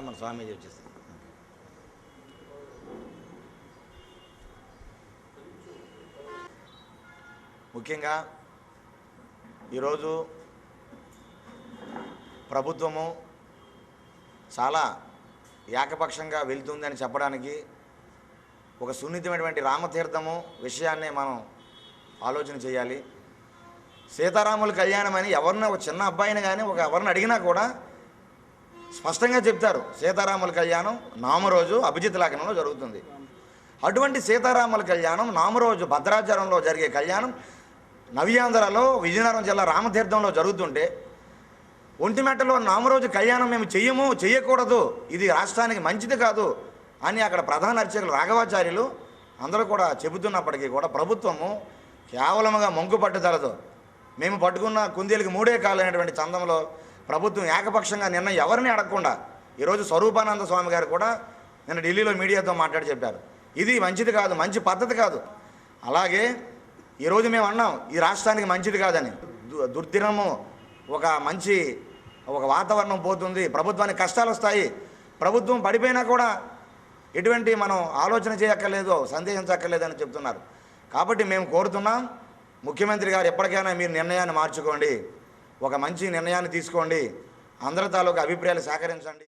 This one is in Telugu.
మన స్వామీజీ వచ్చేసి ముఖ్యంగా ఈరోజు ప్రభుత్వము చాలా ఏకపక్షంగా వెళ్తుందని చెప్పడానికి ఒక సున్నితమైనటువంటి రామతీర్థము విషయాన్నే మనం ఆలోచన చేయాలి. సీతారాముల కళ్యాణం అని ఎవరినో ఒక చిన్న అబ్బాయిని కానీ ఒక ఎవరిని అడిగినా కూడా స్పష్టంగా చెప్తారు. సీతారాముల కళ్యాణం నామరోజు అభిజిత్ లగ్నంలో జరుగుతుంది. అటువంటి సీతారాముల కళ్యాణం నామరోజు భద్రాచలంలో జరిగే కళ్యాణం నవ్యాంధ్రలో విజయనగరం జిల్లా రామతీర్థంలో జరుగుతుంటే ఒంటిమెట్టలో నామరోజు కళ్యాణం మేము చెయ్యము చెయ్యకూడదు ఇది రాష్ట్రానికి మంచిది కాదు అని అక్కడ ప్రధాన అర్చకులు రాఘవాచార్యులు అందరూ కూడా చెబుతున్నప్పటికీ కూడా ప్రభుత్వము కేవలముగా మొంకు పట్టుదలతో మేము పట్టుకున్న కుందేలుకి మూడే కాలైనటువంటి చందంలో ప్రభుత్వం ఏకపక్షంగా నిన్న ఎవరిని అడగకుండా ఈరోజు స్వరూపానంద స్వామి గారు కూడా నిన్న ఢిల్లీలో మీడియాతో మాట్లాడి చెప్పారు. ఇది మంచిది కాదు మంచి పద్ధతి కాదు. అలాగే ఈరోజు మేము అన్నాం ఈ రాష్ట్రానికి మంచిది కాదని. దు- దుర్దినము ఒక మంచి ఒక వాతావరణం పోతుంది ప్రభుత్వానికి కష్టాలు వస్తాయి. ప్రభుత్వం పడిపోయినా కూడా ఎటువంటి మనం ఆలోచన చేయక్కర్లేదు సందేహించక్కర్లేదని చెప్తున్నారు. కాబట్టి మేము కోరుతున్నాం ముఖ్యమంత్రి గారు ఎప్పటికైనా మీరు నిర్ణయాన్ని మార్చుకోండి. ఒక మంచి నిర్ణయాన్ని తీసుకోండి. అందరి తాలూకు అభిప్రాయాలు సేకరించండి